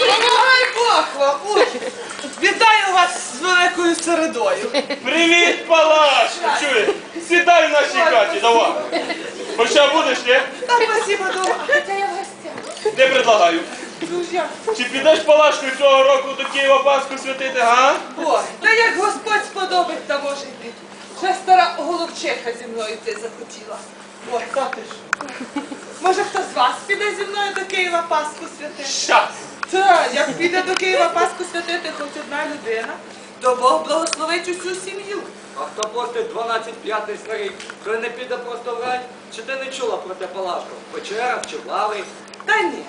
Ой, Бог! Вітаю вас з великою середою. Привіт, Палашко! Чує? Сідай в нашій хаті, давай. Хоча будеш, ні? Та спасибо дома. Це я в гостях. Не предлагаю. Друзі, Чи підеш Палашко цього року до Києва Пасху святити, га? ой, та як Господь сподобить, та може йти. Ще стара голубчиха зі мною йти захотіла. Ой, та ти ж. Може хто з вас піде зі мною до Києва Пасху святити? Щас! Та, як піде до Києва Пасху святити хоч одна людина, то Бог благословить усю сім'ю. А хто постить 12 п'ятий старий, той не піде просто в рай? Чи ти не чула про те Палашко? Печерах чи в лаврі? Та ні.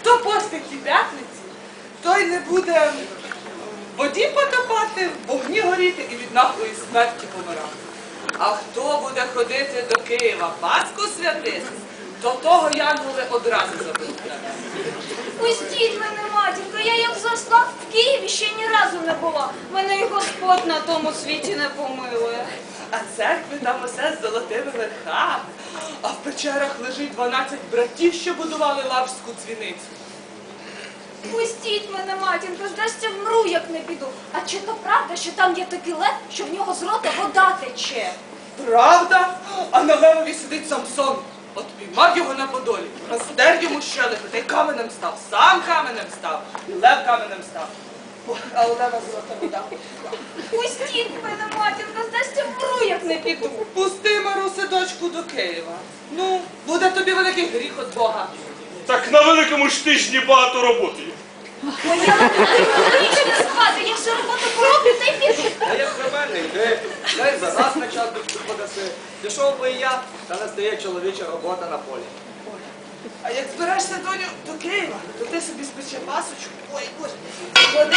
Хто постить ті п'ятниці, той не буде в воді потопати, в вогні горіти і від наглої смерті помирати. А хто буде ходити до Києва Пасху святити, то того янголи одразу заберуть. Пустіть мене, матінко, я як зросла в Києві ще ні разу не була. Мене і Господь на тому світі не помилує. А церкви там усе з золотими верхами. А в печерах лежить 12 братів, що будували лаврську дзвіницю. Пустіть мене, матінко, здасться вмру, як не піду. А чи то правда, що там є такий лев, що в нього з рота вода тече? Правда? А на левові сидить Самсон. От піймав його на подолі, роздер йому щелепи, та й каменем став. Сам каменем став, і лев каменем став. А у лева золота вода. Пустіть мене, матінко, здасться вмру, як не піду. Пусти Марусю дочку до Києва. Ну, буде тобі великий гріх від Бога. Так на великому ж тижні багато роботи. є. Моя річ не спати, якщо роботу пороблю, та й піду. А як за мене йди, дай за нас на час дочку подаси. Пішов би і я, та не стає чоловіча робота на полі. А як збираєшся, доню, до Києва, то ти собі спече пасочку. Ой, Боже. Клади?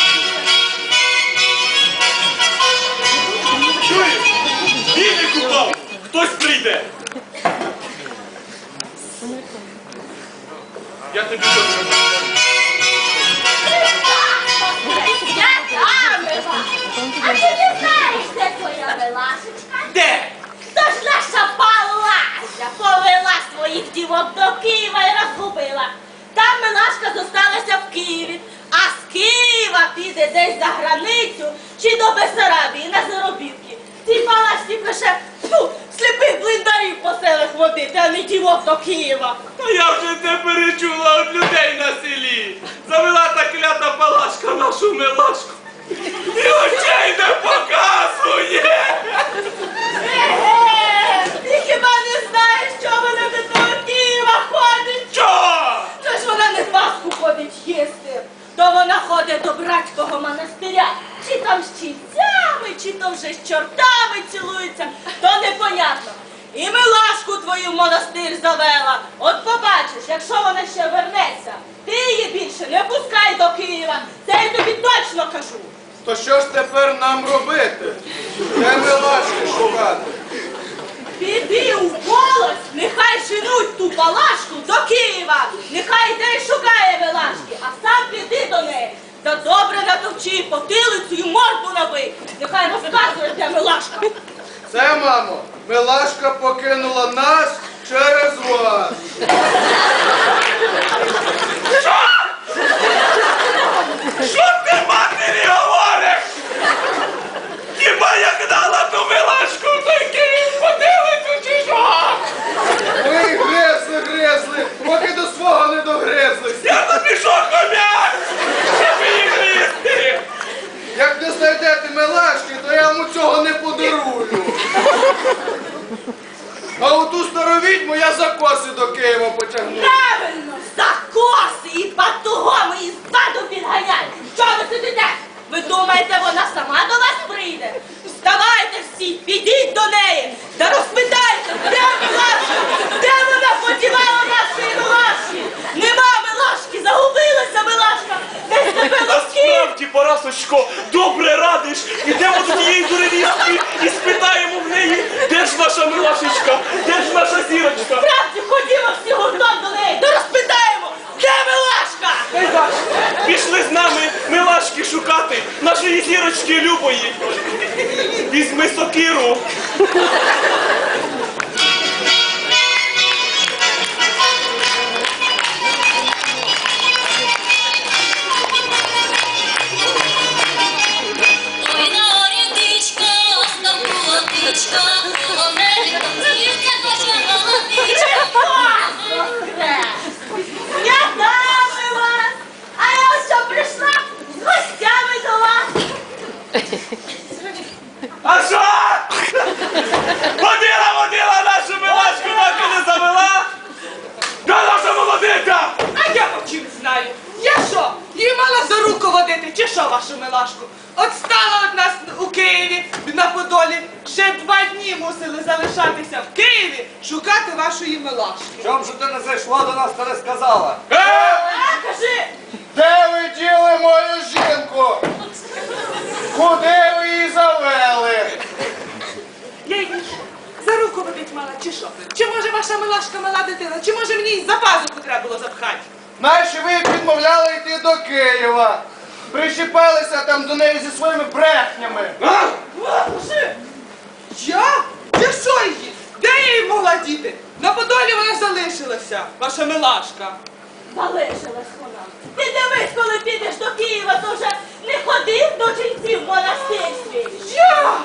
Палашці пише, фу, сліпих блиндарів по селах водити, а не дівок до Києва. А я вже це перечула від людей на селі. Завела та клята палашка нашу милашку. І очей не показує! Еге, ти хіба не знаєш, що вона до того Києва ходить? Що? Це ж вона не Пасху ходить їсти, то вона ходить до братського монастиря. Чи там з чільцями, чи то вже з чортами цілується, то непонятно. І милашку твою в монастир завела. От побачиш, якщо вона ще вернеться, ти її більше не пускай до Києва. Це я тобі точно кажу. То що ж тепер нам робити? Де милашки шукати? Піди у голос, нехай женуть ту палашку до Києва, нехай йде й шукає Милашки, а сам піди до неї. Та добре натовчи потилицю і морду набий. Нехай розказує, де Милашка. Це, мамо, милашка покинула нас через вас. Що ти матері говориш? Хіба я гнала ту милашку в той Київ подивитися чи що? Ви гризли, гризли, поки до свого не догризлись. Я тобі що хомяк? Щоб її грізти? Як не знайдете милашки, то я вам цього не подарую. А оту стару відьму я за коси до Києва потягну. Правильно, за коси і батугом і ззаду підганяй. Що ви сидите? Ви думаєте, вона сама до вас прийде? Вставайте всі, підіть до неї, та розпитайте, де Милашка? Де вона подівала нашої Милашки? Нема Милашки, загубилася Милашка, десь тебе лосків. Насправді, Парасочко, добре радиш. Ідемо до тієї дуревістки і спитаємо в неї, де ж наша милашечка, де ж наша зірочка. Справді, ходімо всі гуртом до неї, та розпитаємо, де Милашка? Пішли з нами милашки шукати, нашої зірочки любої. Візьми сокиру, Києві шукати вашої милашки. Чом же ти не зайшла до нас та не сказала? Е? А, кажи, Де ви діли мою жінку? Куди ви її завели? Я її? За руку водить мала, чи що? Чи може ваша милашка мала дитина? Чи може мені її за пазуху треба було запхати? Наші ви відмовляли йти до Києва. Причепилися там до неї зі своїми брехнями. А? Я? Я що її? Де я її могла діти? На Подолі вона залишилася, ваша милашка. залишилась вона. Ти дивись, коли підеш до Києва, то вже не ходив до ченців в монастир свій. Я?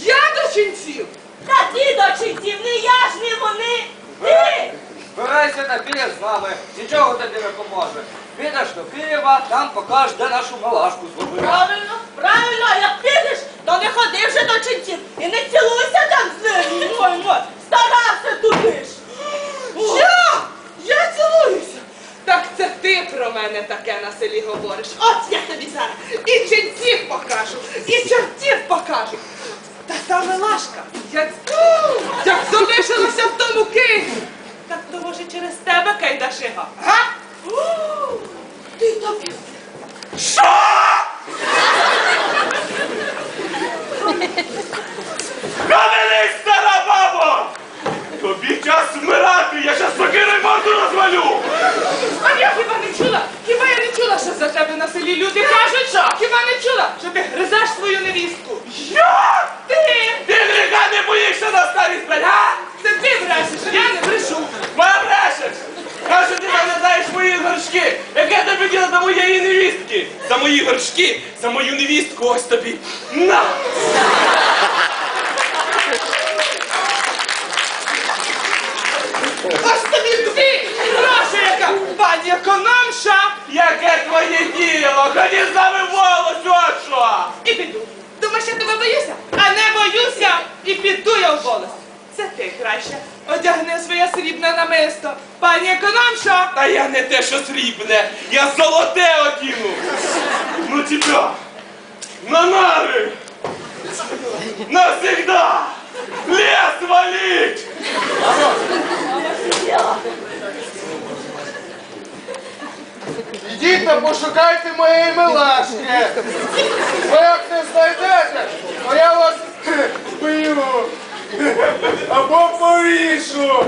Я до ченців? Та ти до ченців, не я ж, не вони. Ти! Збирайся та підеш з нами, нічого тобі не поможе. Підеш до Києва, там покажеш, де нашу малашку зробили. Правильно, правильно, як підеш, то не ходи вже до ченців і не цілуйся там з ним. Ой, ой, старався туди ж. Я? Я цілуюся. Так це ти про мене таке на селі говориш. От я тобі зараз і ченців покажу, і чортів покажу. Та та милашка, як, як залишилася в тому Києві. Так то може через тебе кайдашига, га? Ти тобі. Що? Каменись, стара бабо! Тобі час вмирати, я щас сокирою морду розвалю! А я хіба не чула? Хіба я не чула, що за тебе на селі люди кажуть? Що? Хіба не чула, що ти гризеш свою невістку? Я? Ти! Ти гріха не боїшся на старість, блядь, а? Це ти брешеш, я не брешу. Моя брешеш! Каже, ти заглядаєш мої горшки! Яке тобі діло до моєї невістки? За мої горшки, за мою невістку, ось тобі. На! Ось тобі дві гроші, яка пані економша. Яке твоє діло? Ході з нами в волос, от що! І піду. Думаєш, я тебе боюся? А не боюся. І піду я в голос. Це ти краще. Одягни своє срібне намисто. Пані економша. Та я не те, що срібне, я золоте одіну. Ну тебя, на нары, навсегда, лес валить. Ідіть та пошукайте моєї милашки. Ви як не знайдете, то я вас вб'ю. Або повішу.